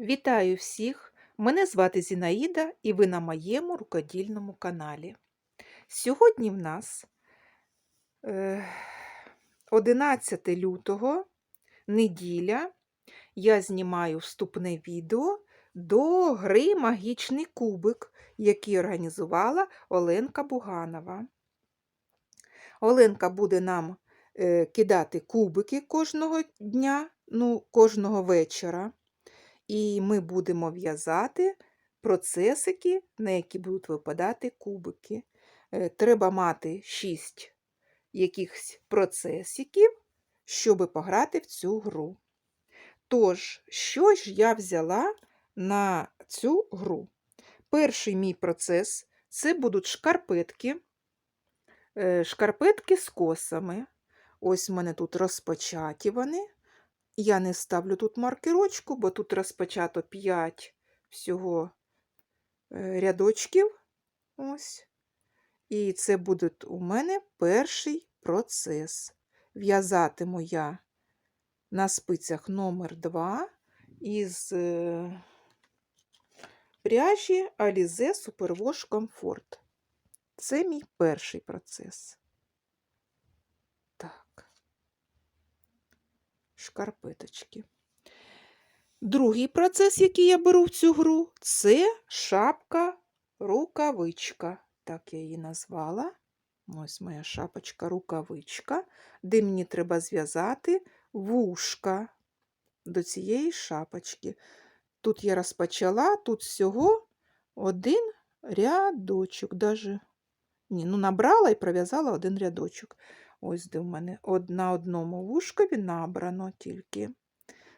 Вітаю всіх! Мене звати Зінаїда і ви на моєму рукодільному каналі. Сьогодні в нас е, 11 лютого, неділя. Я знімаю вступне відео до гри Магічний кубик, який організувала Оленка Буганова. Оленка буде нам е, кидати кубики кожного дня, ну, кожного вечора. І ми будемо в'язати процесики, на які будуть випадати кубики. Е, Треба мати 6 якихось процесиків, щоб пограти в цю гру. Тож, що ж я взяла на цю гру? Перший мій процес це будуть шкарпетки, е, шкарпетки з косами. Ось в мене тут розпочаті вони. Я не ставлю тут маркерочку, бо тут розпочато 5 всього е, рядочків. Ось. І це буде у мене перший процес. В'язатиму я на спицях номер 2 із е, пряжі Alize Superwash Comfort. Це мій перший процес. Так шкарпеточки. Другий процес, який я беру в цю гру, це шапка-рукавичка. Так я її назвала. Ось моя шапочка-рукавичка, де мені треба зв'язати вушка до цієї шапочки. Тут я розпочала, тут всього один рядочок. Даже... Ні, ну набрала і пров'язала один рядочок. Ось де в мене на одному вушкові набрано тільки.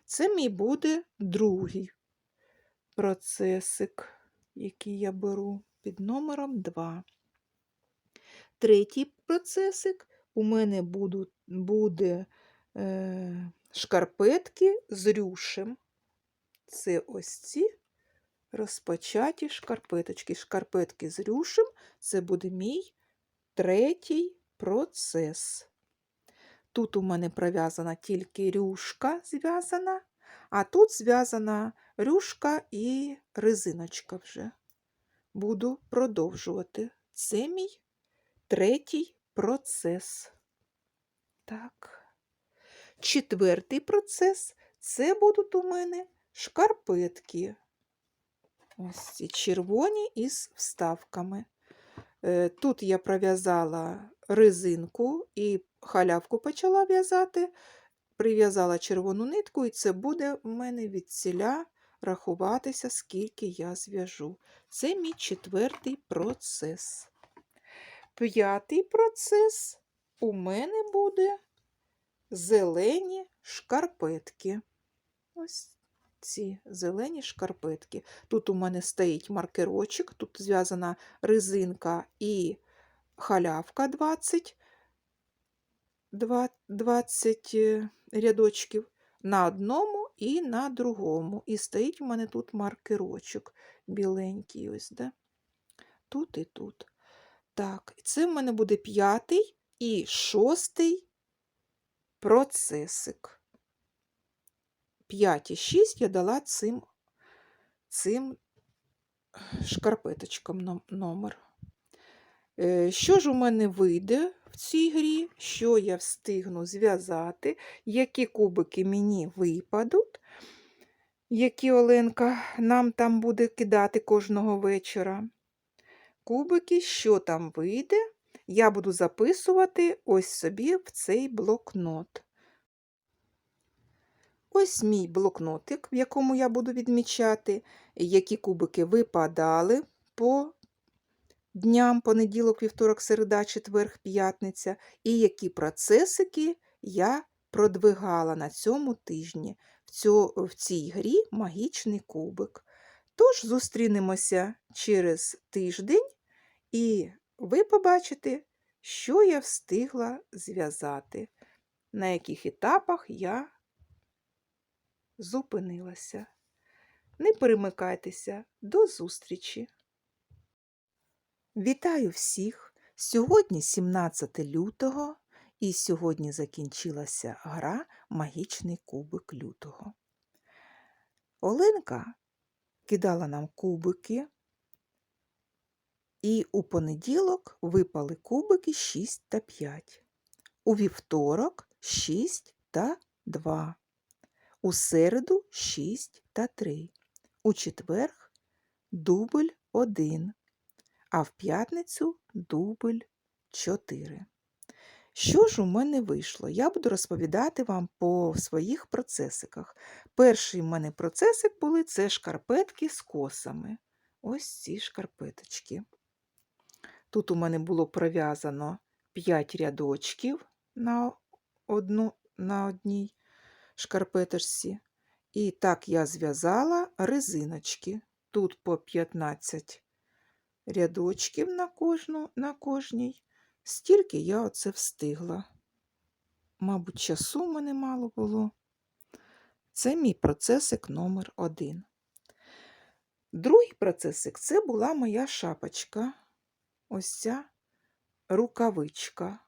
Це мій буде другий процесик, який я беру під номером 2. Третій процесик у мене буду, буде е, шкарпетки з рюшем. Це ось ці розпочаті шкарпеточки. Шкарпетки з рюшем це буде мій третій процес. Тут у мене пров'язана тільки рюшка зв'язана, а тут зв'язана рюшка і резиночка вже. Буду продовжувати. Це мій третій процес. Так. Четвертий процес це будуть у мене шкарпетки. Ось ці червоні із вставками. Е, тут я пров'язала резинку і халявку почала в'язати, прив'язала червону нитку, і це буде в мене від ціля рахуватися, скільки я зв'яжу. Це мій четвертий процес. П'ятий процес у мене буде зелені шкарпетки. Ось ці зелені шкарпетки. Тут у мене стоїть маркерочок, тут зв'язана резинка і халявка 20 20 е, рядочків на одному і на другому. І стоїть у мене тут маркерочок біленький, ось, да? тут і тут. Так, це в мене буде п'ятий і шостий процесик. 5 і 6 я дала цим цим шкарпеточкам номер. Е, що ж у мене вийде в цій грі, що я встигну зв'язати, які кубики мені випадуть, які Оленка нам там буде кидати кожного вечора. Кубики, що там вийде, я буду записувати ось собі в цей блокнот. Ось мій блокнотик, в якому я буду відмічати, які кубики випадали по дням понеділок, вівторок, середа, четверг, п'ятниця, і які процесики я продвигала на цьому тижні в, цій грі магічний кубик. Тож зустрінемося через тиждень, і ви побачите, що я встигла зв'язати, на яких етапах я зупинилася. Не перемикайтеся, до зустрічі! Вітаю всіх! Сьогодні 17 лютого, і сьогодні закінчилася гра Магічний кубик лютого. Оленка кидала нам кубики, і у понеділок випали кубики 6 та 5. У вівторок 6 та 2. У середу 6 та 3. У четверг дубль 1, а в п'ятницю дубль 4. Що ж у мене вийшло? Я буду розповідати вам по своїх процесиках. Перший в мене процесик були це шкарпетки з косами. Ось ці шкарпеточки. Тут у мене було пров'язано 5 рядочків на, одну, на одній шкарпеточці. І так я зв'язала резиночки. Тут по 15 рядочків на кожну, на кожній. Стільки я оце встигла. Мабуть, часу в мене мало було. Це мій процесик номер один. Другий процесик це була моя шапочка. Ось ця рукавичка.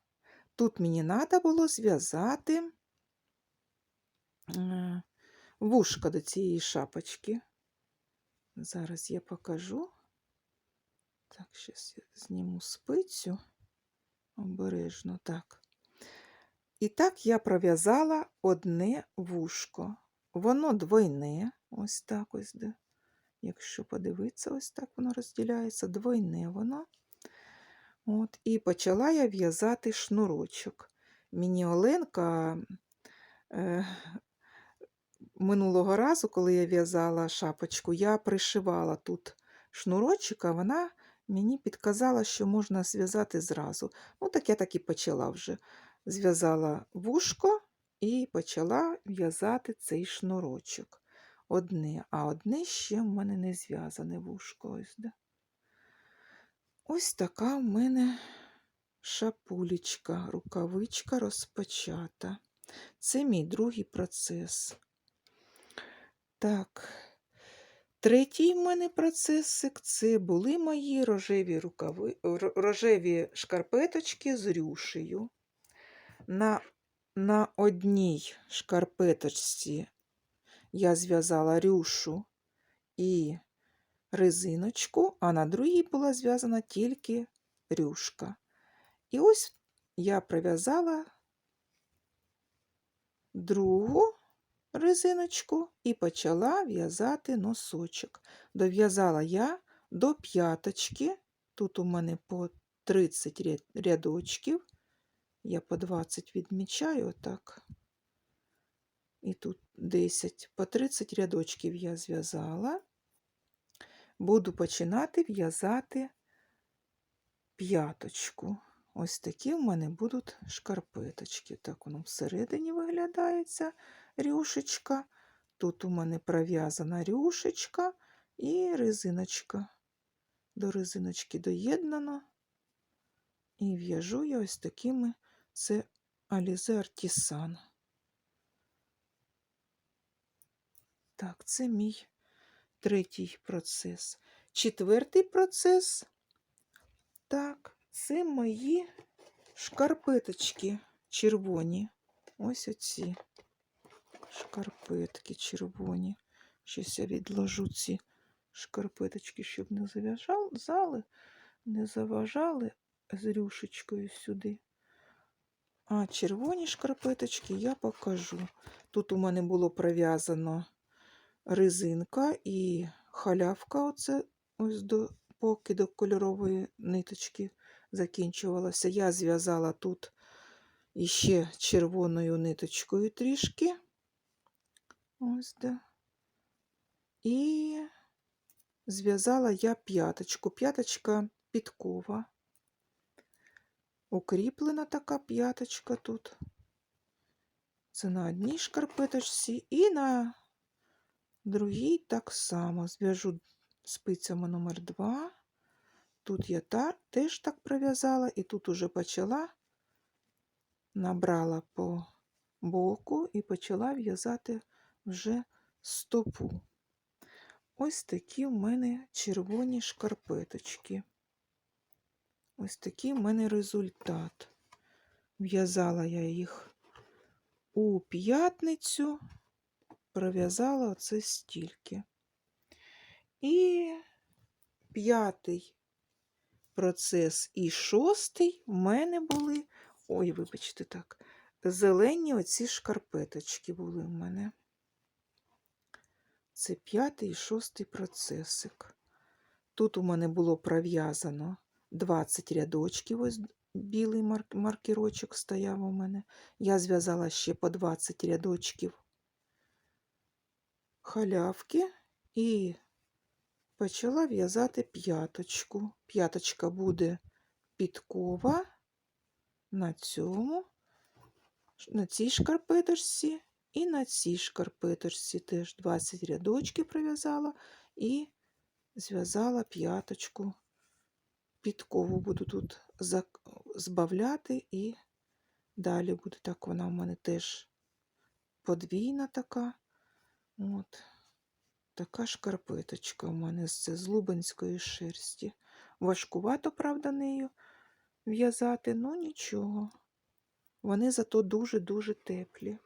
Тут мені треба було зв'язати вушка до цієї шапочки. Зараз я покажу. Так, зараз я зніму спицю обережно так. І так я пров'язала одне вушко. Воно двойне, ось так ось де. Якщо подивитися, ось так воно розділяється, двойне воно. От, І почала я в'язати шнурочок. Мені Оленка е, минулого разу, коли я в'язала шапочку, я пришивала тут шнурочок, а вона мені підказала, що можна зв'язати зразу. Ну, так я так і почала вже. Зв'язала вушко і почала в'язати цей шнурочок. Одне, а одне ще в мене не зв'язане вушко. Ось. Ось така в мене шапулечка, рукавичка розпочата. Це мій другий процес. Так, третій в мене процесик це були мої рожеві рукави, рожеві шкарпеточки з рюшею. На, на одній шкарпеточці я зв'язала рюшу і резиночку, а на другій була зв'язана тільки рюшка. І ось я прив'язала другу резиночку і почала в'язати носочок. Дов'язала я до п'яточки, тут у мене по 30 рядочків, я по 20 відмічаю отак. І тут 10, по 30 рядочків я зв'язала буду починати в'язати п'яточку. Ось такі в мене будуть шкарпеточки. Так воно всередині виглядає ця рюшечка. Тут у мене пров'язана рюшечка і резиночка. До резиночки доєднано. І в'яжу я ось такими це Alize Artisan. Так, це мій третій процес. Четвертий процес, так, це мої шкарпеточки червоні. Ось оці шкарпетки червоні. Щось я відложу ці шкарпеточки, щоб не зав'язали, не заважали з рюшечкою сюди. А червоні шкарпеточки я покажу. Тут у мене було пров'язано резинка і халявка, оце ось до, поки до кольорової ниточки закінчувалася. Я зв'язала тут іще червоною ниточкою трішки. Ось де. І зв'язала я п'яточку. П'яточка підкова. Укріплена така п'яточка тут. Це на одній шкарпеточці і на Другий так само зв'яжу спицями номер 2 Тут я та, теж так пров'язала, і тут уже почала, набрала по боку і почала в'язати вже стопу. Ось такі в мене червоні шкарпеточки. Ось такий в мене результат. В'язала я їх у п'ятницю. пров'язала оце стільки. І п'ятий процес і шостий в мене були, ой, вибачте так, зелені оці шкарпеточки були в мене. Це п'ятий і шостий процесик. Тут у мене було пров'язано 20 рядочків, ось білий марк- маркерочок стояв у мене. Я зв'язала ще по 20 рядочків халявки і почала в'язати п'яточку. П'яточка буде підкова на цьому, на цій шкарпеточці і на цій шкарпеточці теж 20 рядочків пров'язала і зв'язала п'яточку. Підкову буду тут збавляти і далі буде так вона в мене теж подвійна така. От. Така шкарпеточка у мене з з лубенської шерсті. Важкувато, правда, нею в'язати, ну нічого. Вони зато дуже-дуже теплі.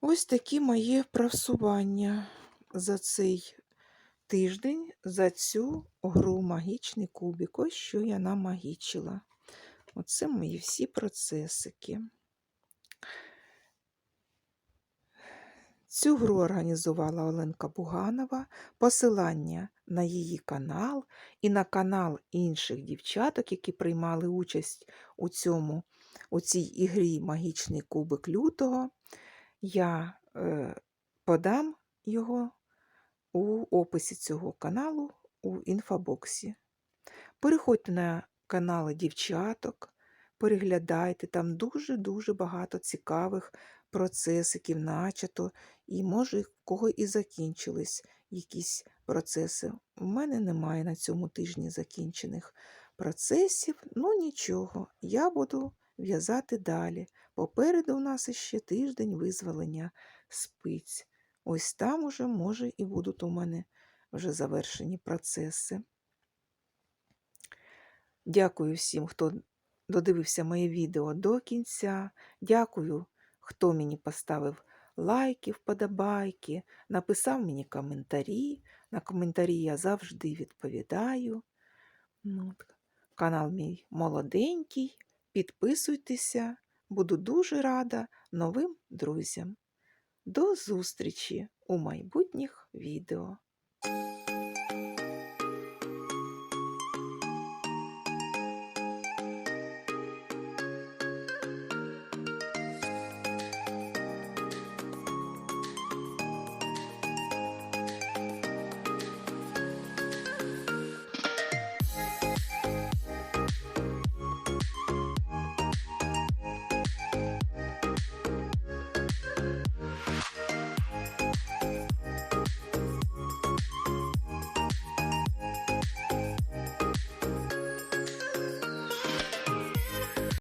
Ось такі мої просування за цей тиждень, за цю гру магічний кубик. Ось що я намагічила. Оце мої всі процесики. Цю гру організувала Оленка Буганова. Посилання на її канал і на канал інших дівчаток, які приймали участь у цьому, у цій ігрі Магічний кубик лютого. Я е, подам його у описі цього каналу у інфобоксі. Переходьте на канали дівчаток, переглядайте, там дуже-дуже багато цікавих процесиків начато, і може в кого і закінчились якісь процеси. У мене немає на цьому тижні закінчених процесів, ну нічого, я буду в'язати далі. Попереду у нас іще тиждень визволення спиць. Ось там уже, може, і будуть у мене вже завершені процеси. Дякую всім, хто додивився моє відео до кінця. Дякую, хто мені поставив лайки, вподобайки, написав мені коментарі. На коментарі я завжди відповідаю. Ну, от, Канал мій молоденький. Підписуйтеся, буду дуже рада новим друзям. До зустрічі у майбутніх відео.